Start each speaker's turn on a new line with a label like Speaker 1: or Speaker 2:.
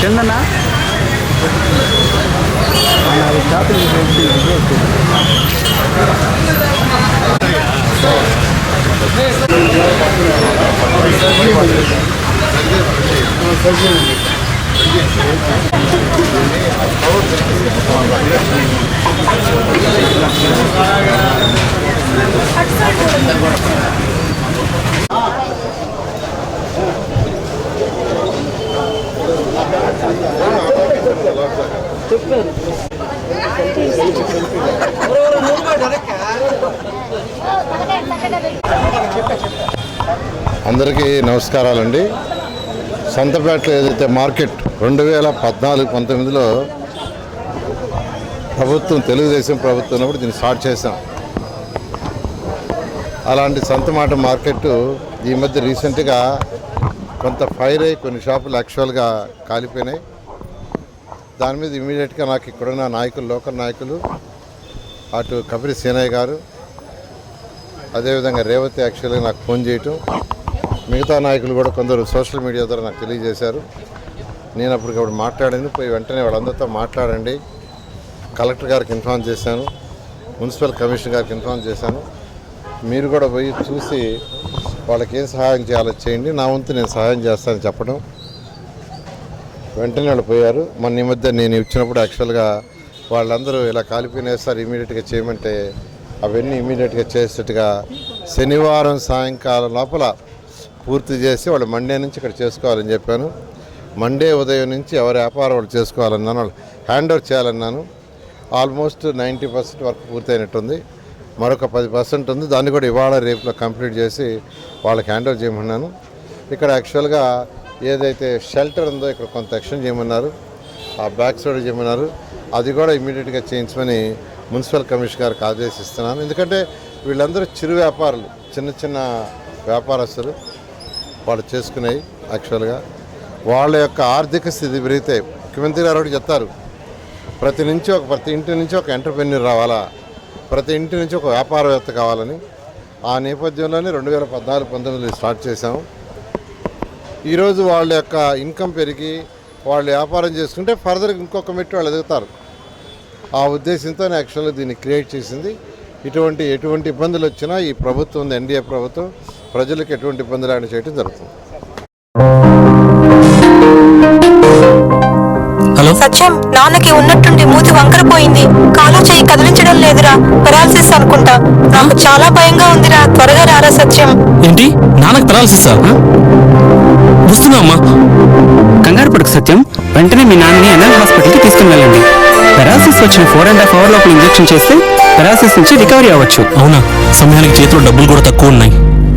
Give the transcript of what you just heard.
Speaker 1: కిందనా shopping సరిపోయింది
Speaker 2: అందరికీ నమస్కారాలండి. సంతపేటలో ఏదైతే మార్కెట్ రెండు వేల పద్నాలుగు పంతొమ్మిదిలో ప్రభుత్వం తెలుగుదేశం ప్రభుత్వం ఉన్నప్పుడు దీన్ని స్టార్ట్ చేశాం. అలాంటి సంతమాట మార్కెట్ ఈ మధ్య రీసెంట్గా కొంత ఫైర్ అయ్యి కొన్ని షాపులు యాక్చువల్గా కాలిపోయినాయి. దాని మీద ఇమీడియట్గా నాకు ఇక్కడున్న నాయకులు లోకల్ నాయకులు అటు కపిరి సీనయ్య గారు అదేవిధంగా రేవతి యాక్చువల్గా నాకు ఫోన్ చేయటం. మిగతా నాయకులు కూడా కొందరు సోషల్ మీడియా ద్వారా నాకు తెలియజేశారు. నేను అప్పటికప్పుడు మాట్లాడింది పోయి వెంటనే వాళ్ళందరితో మాట్లాడండి. కలెక్టర్ గారికి ఇన్ఫార్మ్ చేశాను మున్సిపల్ కమిషనర్ గారికి ఇన్ఫార్మ్ చేశాను. మీరు కూడా పోయి చూసి వాళ్ళకి ఏం సహాయం చేయాలో చేయండి. నా వంతు నేను సహాయం చేస్తానని చెప్పడం. వెంటనే వాళ్ళు పోయారు. మొన్న ఈ మధ్య నేను ఇచ్చినప్పుడు యాక్చువల్గా వాళ్ళందరూ ఇలా కాలిపోయిన సార్ ఇమీడియట్గా చేయమంటే అవన్నీ ఇమీడియట్గా చేసేట్టుగా శనివారం సాయంకాలం లోపల పూర్తి చేసి వాళ్ళు మండే నుంచి ఇక్కడ చేసుకోవాలని చెప్పాను. మండే ఉదయం నుంచి ఎవరి వ్యాపారం వాళ్ళు చేసుకోవాలన్నాను వాళ్ళు హ్యాండ్ ఓవర్ చేయాలన్నాను. ఆల్మోస్ట్ నైంటీ పర్సెంట్ వర్క్ పూర్తయినట్టుంది. మరొక పది పర్సెంట్ ఉంది. దాన్ని కూడా ఇవాళ రేపులో కంప్లీట్ చేసి వాళ్ళకి హ్యాండ్ ఓవర్ చేయమన్నాను. ఇక్కడ యాక్చువల్గా ఏదైతే షెల్టర్ ఉందో ఇక్కడ కొంత ఎక్స్టెండ్ చేయమన్నారు. ఆ బ్యాక్ సైడ్ చేయమన్నారు. అది కూడా ఇమీడియట్గా చేయించమని మున్సిపల్ కమిషనర్ గారికి ఆదేశిస్తున్నాను. ఎందుకంటే వీళ్ళందరూ చిరు వ్యాపారులు చిన్న చిన్న వ్యాపారస్తులు వాళ్ళు చేసుకునేవి యాక్చువల్గా. వాళ్ళ యొక్క ఆర్థిక స్థితి పెరిగితే ముఖ్యమంత్రి గారు ఒకటి చెప్తారు ప్రతి నుంచి ఒక ప్రతి ఇంటి నుంచి ఒక ఎంటర్ప్రెన్యూర్ రావాలా? ప్రతి ఇంటి నుంచి ఒక వ్యాపారవేత్త కావాలని ఆ నేపథ్యంలోనే రెండు వేల పద్నాలుగు పంతొమ్మిదిలో స్టార్ట్ చేశాము ఈరోజు వాళ్ళ యొక్క ఇన్కమ్ పెరిగి వాళ్ళు వ్యాపారం చేసుకుంటే ఫర్దర్ ఇంకొక మెట్టు వాళ్ళు ఎదుగుతారు. ఆ ఉద్దేశంతో యాక్చువల్గా దీన్ని క్రియేట్ చేసింది. ఇటువంటి ఎటువంటి ఇబ్బందులు వచ్చినా ఈ ప్రభుత్వం ఎన్డీఏ ప్రభుత్వం ప్రజలకు ఎటువంటి ఇబ్బందులు లేకుండా చేయడం జరుగుతుంది.
Speaker 3: సత్యం నాన్నకి ఉన్నట్టుండి మూతి వంకరపోయింది. కాలు చేయి కదిలించడం లేదురా పెరాలసిస్ అనుకుంటా. నాకు చాలా భయంగా ఉందిరా త్వరగా రారా సత్యం.
Speaker 4: ఏంటి? నాన్నకు పెరాలసిసా వస్తున్నా అమ్మా.
Speaker 5: కంగారు పడుకు సత్యం. వెంటనే మీ నాన్నని ఎన్ఎల్ హాస్పిటల్కి తీసుకుని వెళ్ళండి. పెరాలసిస్ వచ్చిన ఫోర్ అండ్ హాఫ్ అవర్ లోపల ఇంజెక్షన్ చేస్తే పెరాలసిస్ నుంచి రికవరీ అవ్వచ్చు.
Speaker 4: అవునా? సమయానికి చేతిలో డబ్బులు కూడా తక్కువ ఉన్నాయి.